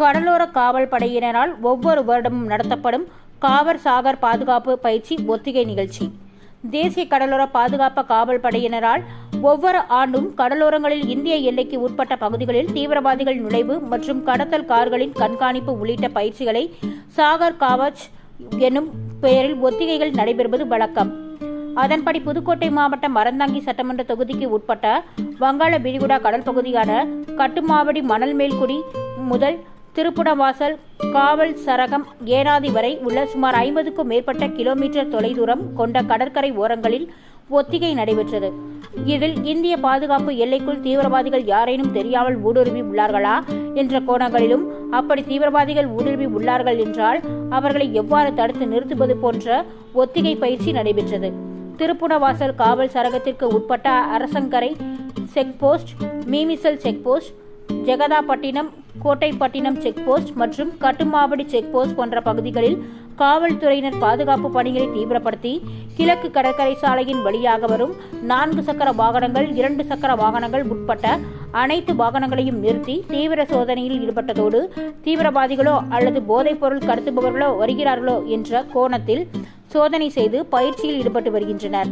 கடலோர காவல் படையினரால் ஒவ்வொரு வருடமும் நடத்தப்படும் காவர் சாகர் பாதுகாப்பு பயிற்சி ஒத்திகை நிகழ்ச்சி. தேசிய கடலோர பாதுகாப்பு காவல் படையினரால் ஒவ்வொரு ஆண்டும் கடலோரங்களில் இந்திய எல்லைக்கு உட்பட்ட பகுதிகளில் தீவிரவாதிகள் நுழைவு மற்றும் கடத்தல் கார்களின் கண்காணிப்பு உள்ளிட்ட பயிற்சிகளை சாகர் காவச் எனும் பெயரில் ஒத்திகைகள் நடைபெறுவது வழக்கம். அதன்படி புதுக்கோட்டை மாவட்டம் மரந்தாங்கி சட்டமன்ற தொகுதிக்கு உட்பட்ட வங்காள விரிகுடா கடல் பகுதியான கட்டுமாவடி மணல்மேல்குடி முதல் திருப்புடவாசல் காவல் சரகம் ஏனாதி வரை உள்ள சுமார் ஐம்பதுக்கும் மேற்பட்ட கிலோமீட்டர் தொலைதூரம் கொண்ட கடற்கரை ஓரங்களில் ஒத்திகை நடைபெற்றது. இதில் இந்திய பாதுகாப்பு எல்லைக்குள் தீவிரவாதிகள் யாரேனும் தெரியாமல் ஊடுருவி உள்ளார்களா என்ற கோணங்களிலும் அப்படி தீவிரவாதிகள் ஊடுருவி உள்ளார்கள் என்றால் அவர்களை எவ்வாறு தடுத்து நிறுத்துவது போன்ற ஒத்திகை பயிற்சி நடைபெற்றது. திருப்புணவாசல் காவல் சரகத்திற்கு உட்பட்ட Arasangarai check post Mimisal check post Jegathapattinam Kottaipattinam check post மற்றும் கட்டுமாவடி செக்போஸ்ட் போன்ற பகுதிகளில் காவல்துறையினர் பாதுகாப்பு பணிகளை தீவிரப்படுத்தி கிழக்கு கடற்கரை சாலையின் வழியாக வரும் நான்கு சக்கர வாகனங்கள் இரண்டு சக்கர வாகனங்கள் உட்பட்ட அனைத்து வாகனங்களையும் நிறுத்தி தீவிர சோதனையில் ஈடுபட்டதோடு தீவிரவாதிகளோ அல்லது போதைப்பொருள் கடத்துபவர்களோ வருகிறார்களோ என்ற கோணத்தில் சோதனை செய்து பயிற்சியில் ஈடுபட்டு வருகின்றனர்.